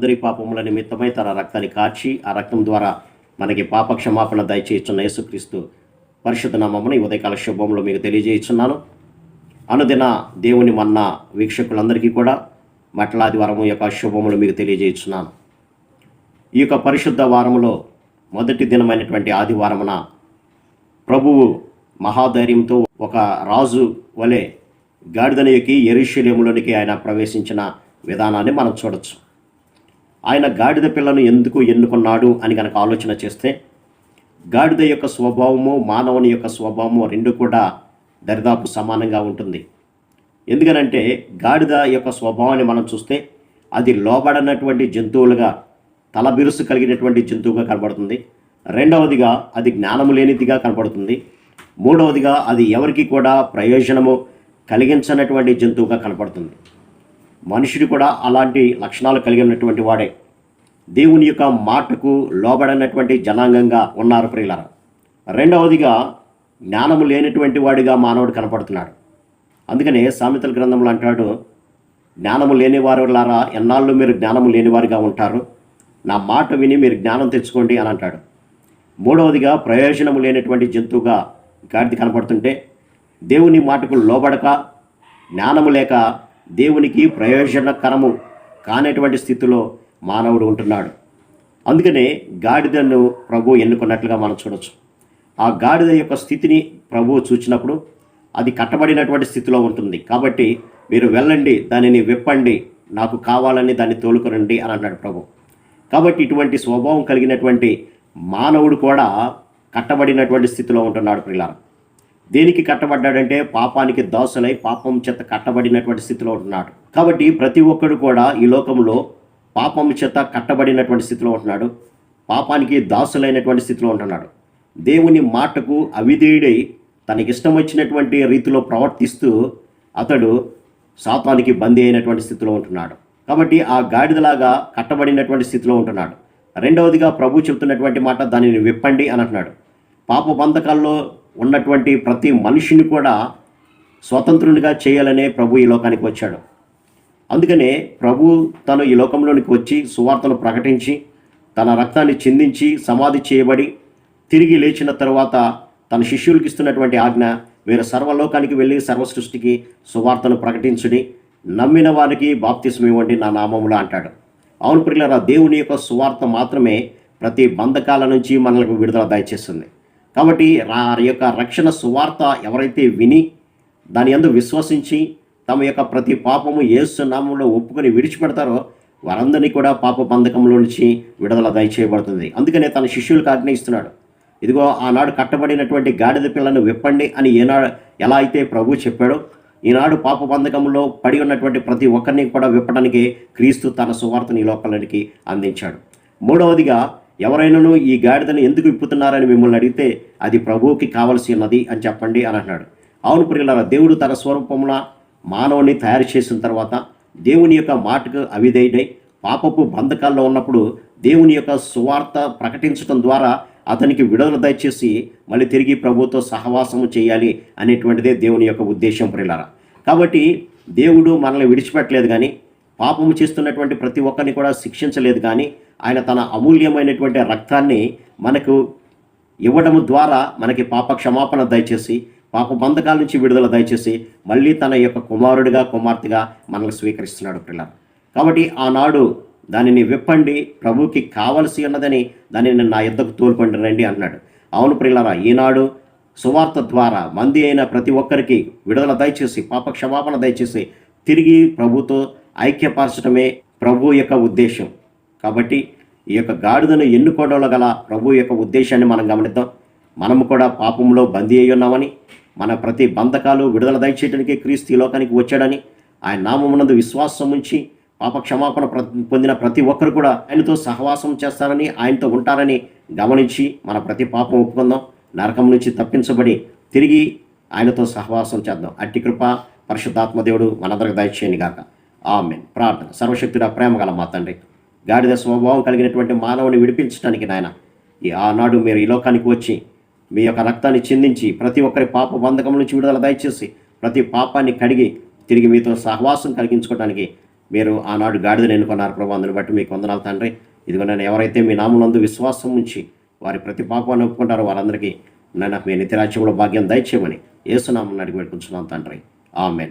మనందరి పాపముల నిమిత్తమై తన రక్తాన్ని కార్చి ఆ రక్తం ద్వారా మనకి పాప క్షమాపణ దయచేస్తున్న యేసుక్రీస్తు పరిశుద్ధ నామమున ఈ ఉదయకాల శుభంలో మీకు తెలియజేస్తున్నాను అనుదిన దేవుని మన్న వీక్షకులందరికీ కూడా మట్లాది వారము యొక్క శుభములు మీకు తెలియజేస్తున్నాను ఈ యొక్క పరిశుద్ధ వారములో మొదటి దినమైనటువంటి ఆదివారమున ప్రభువు మహాధైర్యంతో ఒక రాజు వలె గాడిదన ఎక్కి ఆయన ప్రవేశించిన విధానాన్ని మనం చూడొచ్చు. ఆయన గాడిద పిల్లను ఎందుకు ఎన్నుకున్నాడు అని కనుక ఆలోచన చేస్తే గాడిద యొక్క స్వభావము మానవుని యొక్క స్వభావము రెండు కూడా దరిదాపు సమానంగా ఉంటుంది. ఎందుకనంటే గాడిద యొక్క స్వభావాన్ని మనం చూస్తే అది లోబడనటువంటి జంతువులుగా తల బిరుసు కలిగినటువంటి జంతువుగా కనబడుతుంది. రెండవదిగా అది జ్ఞానము లేనిదిగా కనబడుతుంది. మూడవదిగా అది ఎవరికి కూడా ప్రయోజనము కలిగించనటువంటి జంతువుగా కనపడుతుంది మనుషుడు కూడా అలాంటి లక్షణాలు కలిగి ఉన్నటువంటి వాడే. దేవుని యొక్క మాటకు లోబడనటువంటి జనాంగంగా ఉన్నారు ప్రియులారా. రెండవదిగా జ్ఞానము లేనటువంటి వాడిగా మానవుడు కనపడుతున్నాడు. అందుకనే సామెతల గ్రంథంలో అంటాడు జ్ఞానము లేనివారులారా ఎన్నాళ్ళు మీరు జ్ఞానము లేనివారుగా ఉంటారు? నా మాట విని మీరు జ్ఞానం తెచ్చుకోండి అని అంటాడు. మూడవదిగా ప్రయోజనము లేనటువంటి జంతువుగా గాడిది కనపడుతుంటే దేవుని మాటకు లోబడక జ్ఞానము లేక దేవునికి ప్రయోజనకరము కానటువంటి స్థితిలో మానవుడు ఉంటున్నాడు. అందుకనే గాడిదను ప్రభు ఎన్నుకున్నట్లుగా మనం చూడొచ్చు. ఆ గాడిద యొక్క స్థితిని ప్రభువు చూచినప్పుడు అది కట్టబడినటువంటి స్థితిలో ఉంటుంది. కాబట్టి మీరు వెళ్ళండి దానిని విప్పండి నాకు కావాలని దాన్ని తోలుకురండి అని అన్నాడు ప్రభు. కాబట్టి ఇటువంటి స్వభావం కలిగినటువంటి మానవుడు కూడా కట్టబడినటువంటి స్థితిలో ఉంటున్నాడు పిల్లలు దేనికి కట్టబడ్డాడంటే పాపానికి దాసులై పాపం చేత కట్టబడినటువంటి స్థితిలో ఉంటున్నాడు కాబట్టి ప్రతి ఒక్కడు కూడా ఈ లోకంలో పాపం చేత కట్టబడినటువంటి స్థితిలో ఉంటున్నాడు. పాపానికి దాసులైనటువంటి స్థితిలో ఉంటున్నాడు. దేవుని మాటకు అవిధేయుడై తనకిష్టం వచ్చినటువంటి రీతిలో ప్రవర్తిస్తూ అతడు శాతానికి బందీ అయినటువంటి స్థితిలో ఉంటున్నాడు. కాబట్టి ఆ గాడిదలాగా కట్టబడినటువంటి స్థితిలో ఉంటున్నాడు. రెండవదిగా ప్రభు చెబుతున్నటువంటి మాట దానిని విప్పండి అని అంటున్నాడు. పాప బంధకాల్లో ఉన్నటువంటి ప్రతి మనిషిని కూడా స్వతంత్రునిగా చేయాలనే ప్రభు ఈ లోకానికి వచ్చాడు. అందుకనే ప్రభు తను ఈ లోకంలోనికి వచ్చి సువార్తను ప్రకటించి తన రక్తాన్ని చిందించి సమాధి చేయబడి తిరిగి లేచిన తర్వాత తన శిష్యులకు ఇస్తున్నటువంటి ఆజ్ఞ మీరు సర్వలోకానికి వెళ్ళి సర్వ సృష్టికి సువార్తను ప్రకటించుడి నమ్మిన వారికి బాప్తిస్మ ఇవ్వండి నా నామములో అంటాడు. అవును ప్రియులరా దేవుని యొక్క సువార్త మాత్రమే ప్రతి బంధకాల నుంచి మనకు విడుదల దయచేస్తుంది. కాబట్టి ఆ యొక్క రక్షణ సువార్త ఎవరైతే విని దాని యందు విశ్వసించి తమ యొక్క ప్రతి పాపము యేసు నామంలో ఒప్పుకొని విడిచిపెడతారో వారందరినీ కూడా పాప బంధకంలో నుంచి విడుదల దయచేయబడుతుంది. అందుకనే తన శిష్యులకు ఆజ్ఞయిస్తున్నాడు. ఇదిగో ఆనాడు కట్టబడినటువంటి గాడిద పిల్లను విప్పండి అని ఏనాడు ఎలా అయితే ప్రభు చెప్పాడో ఈనాడు పాప బంధకంలో పడి ఉన్నటువంటి ప్రతి ఒక్కరిని కూడా విప్పడానికి క్రీస్తు తన సువార్తని ఈ లోకాలనికి అందించాడు. మూడవదిగా ఎవరైనాను ఈ గాడిదను ఎందుకు విప్పుతున్నారని మిమ్మల్ని అడిగితే అది ప్రభువుకి కావలసి ఉన్నది అని చెప్పండి అని అంటున్నాడు. అవును ప్రియులారా దేవుడు తన స్వరూపమున మానవుని తయారు చేసిన తర్వాత దేవుని యొక్క మాటకు అవిధేయుడై పాపపు బంధకాల్లో ఉన్నప్పుడు దేవుని యొక్క సువార్త ప్రకటించడం ద్వారా అతనికి విడుదల దయచేసి మళ్ళీ తిరిగి ప్రభుతో సహవాసము చేయాలి అనేటువంటిదే దేవుని యొక్క ఉద్దేశం ప్రియులారా. కాబట్టి దేవుడు మనల్ని విడిచిపెట్టలేదు కానీ పాపము చేస్తున్నటువంటి ప్రతి ఒక్కరిని కూడా శిక్షించలేదు కానీ ఆయన తన అమూల్యమైనటువంటి రక్తాన్ని మనకు ఇవ్వడం ద్వారా మనకి పాప క్షమాపణ దయచేసి పాప బంధకాల నుంచి విడుదల దయచేసి మళ్ళీ తన యొక్క కుమారుడిగా కుమార్తెగా మనల్ని స్వీకరిస్తున్నాడు పిల్ల కాబట్టి ఆనాడు దానిని విప్పండి ప్రభుకి కావలసి ఉన్నదని దానిని నా యుద్ధకు తోలుకొని రండి అన్నాడు. అవును ప్రిల్లరా ఈనాడు సువార్త ద్వారా మంది అయిన ప్రతి ఒక్కరికి విడుదల దయచేసి పాప క్షమాపణ దయచేసి తిరిగి ప్రభుతో ఐక్యపరచడమే ప్రభు యొక్క ఉద్దేశం. కాబట్టి ఈ యొక్క గాడిదను ఎన్నుకోవడంలో గల ప్రభు యొక్క ఉద్దేశాన్ని మనం గమనిద్దాం. మనము కూడా పాపంలో బందీ అయి ఉన్నామని మన ప్రతి బంధకాలు విడుదల దయచేయడానికి క్రీస్తు లోకానికి వచ్చాడని ఆయన నామమునందు విశ్వాసం ఉంచి పాప క్షమాపణ ప్ర పొందిన ప్రతి ఒక్కరు కూడా ఆయనతో సహవాసం చేస్తారని ఆయనతో ఉంటారని గమనించి మన ప్రతి పాపం ఒప్పుకుందాం. నరకం నుంచి తప్పించబడి తిరిగి ఆయనతో సహవాసం చేద్దాం. అట్టి కృప పరిశుద్ధాత్మ దేవుడు మనందరికి దయచేయని గాక. ఆమెన్. ప్రార్థన. సర్వశక్తుడ ప్రేమ గల మా తండ్రి గాడిద స్వభావం కలిగినటువంటి మానవుని విడిపించడానికి నాయన ఈ ఆనాడు మీరు ఈ లోకానికి వచ్చి మీ యొక్క రక్తాన్ని చిందించి ప్రతి ఒక్కరి పాప బంధకం నుంచి విడుదల దయచేసి ప్రతి పాపాన్ని కడిగి తిరిగి మీతో సహవాసం కలిగించుకోవడానికి మీరు ఆనాడు గాడిదని ఎన్నుకున్నారు. ప్రభు అందుని బట్టి మీకు వందనాలు తండ్రి. ఇదిగో నేను ఎవరైతే మీ నామనందు విశ్వాసం ఉంచి వారి ప్రతి పాపాన్ని ఒప్పుకుంటారో వారందరికీ నన్ను మీ నిత్యరాజ్యంలో భాగ్యం దయచేయమని ఏసునామని అడిగి పెట్టుకుంటున్నాను తండ్రి. ఆమెన్.